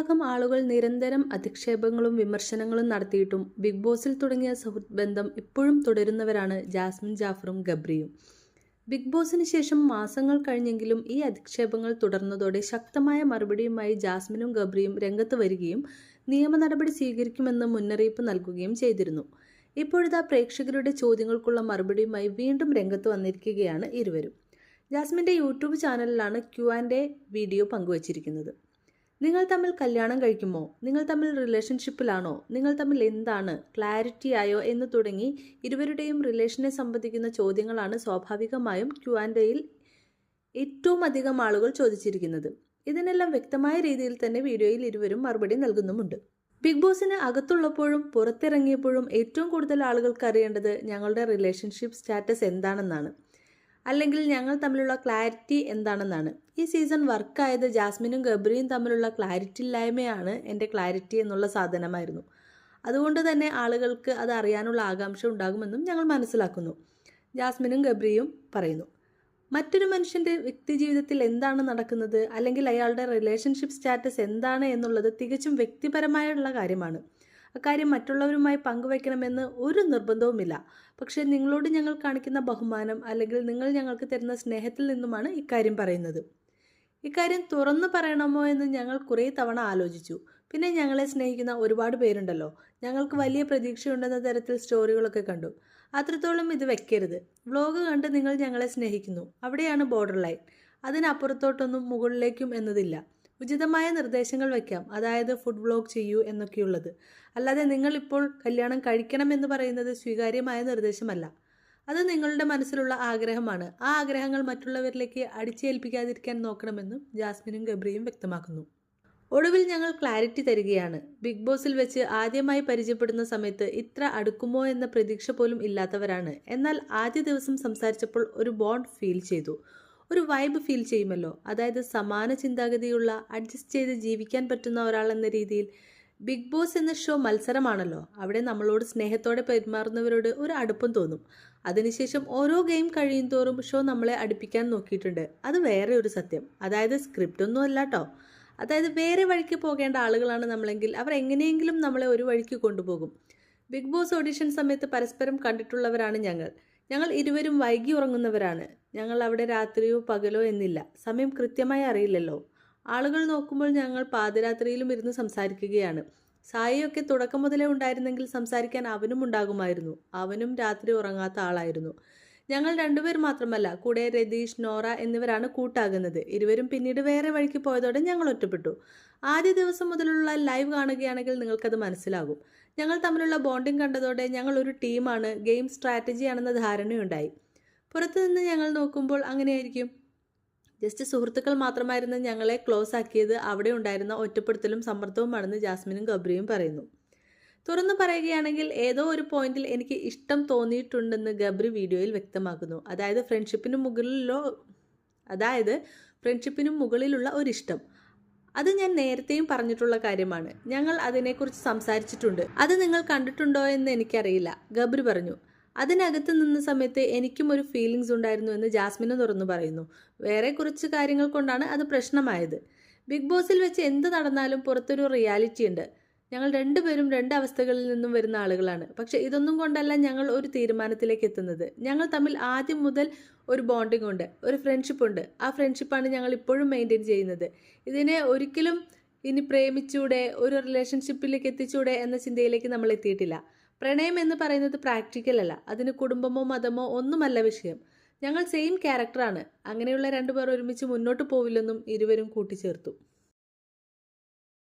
വിഭാഗം ആളുകൾ നിരന്തരം അധിക്ഷേപങ്ങളും വിമർശനങ്ങളും നടത്തിയിട്ടും ബിഗ് ബോസിൽ തുടങ്ങിയ സുഹൃത്ത് ബന്ധം ഇപ്പോഴും തുടരുന്നവരാണ് ജാസ്മിൻ ജാഫറും ഗബ്രിയും. ബിഗ് ബോസിന് ശേഷം മാസങ്ങൾ കഴിഞ്ഞെങ്കിലും ഈ അധിക്ഷേപങ്ങൾ തുടർന്നതോടെ ശക്തമായ മറുപടിയുമായി ജാസ്മിനും ഗബ്രിയും രംഗത്ത് വരികയും നിയമ നടപടി സ്വീകരിക്കുമെന്ന് മുന്നറിയിപ്പ് നൽകുകയും ചെയ്തിരുന്നു. ഇപ്പോഴിതാ പ്രേക്ഷകരുടെ ചോദ്യങ്ങൾക്കുള്ള മറുപടിയുമായി വീണ്ടും രംഗത്ത് വന്നിരിക്കുകയാണ് ഇരുവരും. ജാസ്മിന്റെ യൂട്യൂബ് ചാനലിലാണ് ക്യു ആൻഡ് എ വീഡിയോ പങ്കുവച്ചിരിക്കുന്നത്. നിങ്ങൾ തമ്മിൽ കല്യാണം കഴിക്കുമോ? നിങ്ങൾ തമ്മിൽ റിലേഷൻഷിപ്പിലാണോ നിങ്ങൾ തമ്മിൽ എന്താണ്? ക്ലാരിറ്റി ആയോ എന്ന് തുടങ്ങി ഇരുവരുടെയും റിലേഷനെ സംബന്ധിക്കുന്ന ചോദ്യങ്ങളാണ് സ്വാഭാവികമായും ക്യു ആൻഡ് എയിൽ ഏറ്റവും അധികം ആളുകൾ ചോദിച്ചിരിക്കുന്നത്. ഇതിനെല്ലാം വ്യക്തമായ രീതിയിൽ തന്നെ വീഡിയോയിൽ ഇരുവരും മറുപടി നൽകുന്നുമുണ്ട്. ബിഗ് ബോസിന് അകത്തുള്ളപ്പോഴും പുറത്തിറങ്ങിയപ്പോഴും ഏറ്റവും കൂടുതൽ ആളുകൾക്ക് അറിയേണ്ടത് ഞങ്ങളുടെ റിലേഷൻഷിപ്പ് സ്റ്റാറ്റസ് എന്താണെന്നാണ്. അല്ലെങ്കിൽ ഞങ്ങൾ തമ്മിലുള്ള ക്ലാരിറ്റി എന്താണെന്നാണ്. ഈ സീസൺ വർക്കായത് ജാസ്മിനും ഗബ്രിയും തമ്മിലുള്ള ക്ലാരിറ്റി ഇല്ലായ്മയാണ് എന്റെ ക്ലാരിറ്റി എന്നുള്ള സാധനമായിരുന്നു. അതുകൊണ്ട് തന്നെ ആളുകൾക്ക് അത് അറിയാനുള്ള ആകാംക്ഷ ഉണ്ടാകുമെന്നും ഞങ്ങൾ മനസ്സിലാക്കുന്നു. ജാസ്മിനും ഗബ്രിയും പറയുന്നു. മറ്റൊരു മനുഷ്യന്റെ വ്യക്തി ജീവിതത്തിൽ എന്താണ് നടക്കുന്നത്? അല്ലെങ്കിൽ അയാളുടെ റിലേഷൻഷിപ്പ് സ്റ്റാറ്റസ് എന്താണ് എന്നുള്ളത് തികച്ചും വ്യക്തിപരമായുള്ള കാര്യമാണ്. അക്കാര്യം മറ്റുള്ളവരുമായി പങ്കുവയ്ക്കണമെന്ന് ഒരു നിർബന്ധവുമില്ല. പക്ഷേ നിങ്ങളോട് ഞങ്ങൾ കാണിക്കുന്ന ബഹുമാനം അല്ലെങ്കിൽ നിങ്ങൾ ഞങ്ങൾക്ക് തരുന്ന സ്നേഹത്തിൽ നിന്നുമാണ് ഇക്കാര്യം പറയുന്നത്. ഇക്കാര്യം തുറന്നു പറയണമോ എന്ന് ഞങ്ങൾ കുറേ തവണ ആലോചിച്ചു. പിന്നെ ഞങ്ങളെ സ്നേഹിക്കുന്ന ഒരുപാട് പേരുണ്ടല്ലോ. ഞങ്ങൾക്ക് വലിയ പ്രതീക്ഷയുണ്ടെന്ന തരത്തിൽ സ്റ്റോറികളൊക്കെ കണ്ടു. അത്രത്തോളം ഇത് വെക്കരുത്. വ്ലോഗ് കണ്ട് നിങ്ങൾ ഞങ്ങളെ സ്നേഹിക്കുന്നു. അവിടെയാണ് ബോർഡർ ലൈൻ. അതിനപ്പുറത്തോട്ടൊന്നും മുകളിലേക്കും എന്നതില്ല. ഉചിതമായ നിർദ്ദേശങ്ങൾ വയ്ക്കാം. അതായത് ഫുഡ് വ്ലോഗ് ചെയ്യൂ എന്നൊക്കെയുള്ളത്. അല്ലാതെ നിങ്ങൾ ഇപ്പോൾ കല്യാണം കഴിക്കണം എന്ന് പറയുന്നത് സ്വീകാര്യമായ നിർദ്ദേശമല്ല. അത് നിങ്ങളുടെ മനസ്സിലുള്ള ആഗ്രഹമാണ്. ആ ആഗ്രഹങ്ങൾ മറ്റുള്ളവരിലേക്ക് അടിച്ചേൽപ്പിക്കാതിരിക്കാൻ നോക്കണമെന്നും ജാസ്മിനും ഗബ്രിയും വ്യക്തമാക്കുന്നു. ഒടുവിൽ ഞങ്ങൾ ക്ലാരിറ്റി തരികയാണ്. ബിഗ് ബോസിൽ വെച്ച് ആദ്യമായി പരിചയപ്പെടുന്ന സമയത്ത് ഇത്ര അടുക്കുമോ എന്ന പ്രതീക്ഷ പോലും ഇല്ലാത്തവരാണ്. എന്നാൽ ആദ്യ ദിവസം സംസാരിച്ചപ്പോൾ ഒരു ബോണ്ട് ഫീൽ ചെയ്തു. ഒരു വൈബ് ഫീൽ ചെയ്യുമല്ലോ. അതായത് സമാന ചിന്താഗതിയുള്ള അഡ്ജസ്റ്റ് ചെയ്ത് ജീവിക്കാൻ പറ്റുന്ന ഒരാൾ എന്ന രീതിയിൽ ബിഗ് ബോസ് എന്ന ഷോ മത്സരമാണല്ലോ. അവിടെ നമ്മളോട് സ്നേഹത്തോടെ പെരുമാറുന്നവരോട് ഒരു അടുപ്പം തോന്നും. അതിനുശേഷം ഓരോ ഗെയിം കഴിയും തോറും ഷോ നമ്മളെ അടുപ്പിക്കാൻ നോക്കിയിട്ടുണ്ട്. അത് വേറെ ഒരു സത്യം. അതായത് സ്ക്രിപ്റ്റ് ഒന്നും അല്ല കേട്ടോ അതായത് വേറെ വഴിക്ക് പോകേണ്ട ആളുകളാണ് നമ്മളെങ്കിൽ അവർ എങ്ങനെയെങ്കിലും നമ്മളെ ഒരു വഴിക്ക് കൊണ്ടുപോകും. ബിഗ് ബോസ് ഓഡിഷൻ സമയത്ത് പരസ്പരം കണ്ടിട്ടുള്ളവരാണ് ഞങ്ങൾ. ഞങ്ങൾ ഇരുവരും വൈകി ഉറങ്ങുന്നവരാണ്. ഞങ്ങൾ അവിടെ രാത്രിയോ പകലോ എന്നില്ല. സമയം കൃത്യമായി അറിയില്ലല്ലോ. ആളുകൾ നോക്കുമ്പോൾ ഞങ്ങൾ പാതിരാത്രിയിലും ഇരുന്ന് സംസാരിക്കുകയാണ്. സായിയൊക്കെ തുടക്കം മുതലേ ഉണ്ടായിരുന്നെങ്കിൽ സംസാരിക്കാൻ അവനും ഉണ്ടാകുമായിരുന്നു. അവനും രാത്രി ഉറങ്ങാത്ത ആളായിരുന്നു. ഞങ്ങൾ രണ്ടുപേർ മാത്രമല്ല കൂടെ രതീഷ് നോറ എന്നിവരാണ് കൂട്ടാകുന്നത്. ഇരുവരും പിന്നീട് വേറെ വഴിക്ക് പോയതോടെ ഞങ്ങൾ ഒറ്റപ്പെട്ടു. ആദ്യ ദിവസം മുതലുള്ള ലൈവ് കാണുകയാണെങ്കിൽ നിങ്ങൾക്കത് മനസ്സിലാകും. ഞങ്ങൾ തമ്മിലുള്ള ബോണ്ടിംഗ് കണ്ടതോടെ ഞങ്ങൾ ഒരു ടീമാണ് ഗെയിം സ്ട്രാറ്റജിയാണെന്ന ധാരണയുണ്ടായി. പുറത്തുനിന്ന് ഞങ്ങൾ നോക്കുമ്പോൾ അങ്ങനെയായിരിക്കും. ജസ്റ്റ് സുഹൃത്തുക്കൾ മാത്രമായിരുന്നു ഞങ്ങളെ ക്ലോസ് ആക്കിയത്. അവിടെ ഉണ്ടായിരുന്ന ഒറ്റപ്പെടുത്തലും സമ്മർദ്ദവുമാണെന്ന് ജാസ്മിനും ഗബ്രിയും പറയുന്നു. തുറന്നു പറയുകയാണെങ്കിൽ ഏതോ ഒരു പോയിന്റിൽ എനിക്ക് ഇഷ്ടം തോന്നിയിട്ടുണ്ടെന്ന് ഗബ്രി വീഡിയോയിൽ വ്യക്തമാക്കുന്നു. അതായത് ഫ്രണ്ട്ഷിപ്പിന് മുകളിലോ അതായത് ഫ്രണ്ട്ഷിപ്പിനും മുകളിലുള്ള ഒരിഷ്ടം. അത് ഞാൻ നേരത്തെയും പറഞ്ഞിട്ടുള്ള കാര്യമാണ്. ഞങ്ങൾ അതിനെക്കുറിച്ച് സംസാരിച്ചിട്ടുണ്ട്. അത് നിങ്ങൾ കണ്ടിട്ടുണ്ടോ എന്ന് എനിക്കറിയില്ല. ഗബ്രി പറഞ്ഞു അതിനകത്ത് നിന്ന സമയത്ത് എനിക്കും ഒരു ഫീലിങ്സ് ഉണ്ടായിരുന്നു എന്ന് ജാസ്മിന് തുറന്നു പറയുന്നു. വേറെ കുറച്ച് കാര്യങ്ങൾ കൊണ്ടാണ് അത് പ്രശ്നമായത്. ബിഗ് ബോസിൽ വെച്ച് എന്ത് നടന്നാലും പുറത്തൊരു റിയാലിറ്റി ഉണ്ട്. ഞങ്ങൾ രണ്ടുപേരും രണ്ട് അവസ്ഥകളിൽ നിന്നും വരുന്ന ആളുകളാണ്. പക്ഷെ ഇതൊന്നും കൊണ്ടല്ല ഞങ്ങൾ ഒരു തീരുമാനത്തിലേക്ക് എത്തുന്നത്. ഞങ്ങൾ തമ്മിൽ ആദ്യം മുതൽ ഒരു ബോണ്ടിംഗ് ഉണ്ട് ഒരു ഫ്രണ്ട്ഷിപ്പ് ഉണ്ട്. ആ ഫ്രണ്ട്ഷിപ്പാണ് ഞങ്ങൾ ഇപ്പോഴും മെയിന്റെയിൻ ചെയ്യുന്നത്. ഇതിനെ ഒരിക്കലും ഇനി പ്രേമിച്ചൂടെ ഒരു റിലേഷൻഷിപ്പിലേക്ക് എത്തിച്ചൂടെ എന്ന ചിന്തയിലേക്ക് നമ്മൾ എത്തിയിട്ടില്ല. പ്രണയം എന്ന് പറയുന്നത് പ്രാക്ടിക്കൽ അല്ല. അതിന് കുടുംബമോ മതമോ ഒന്നുമല്ല വിഷയം. ഞങ്ങൾ സെയിം ക്യാരക്ടറാണ് അങ്ങനെയുള്ള രണ്ടുപേർ ഒരുമിച്ച് മുന്നോട്ട് പോവില്ലെന്നും ഇരുവരും കൂട്ടിച്ചേർത്തു.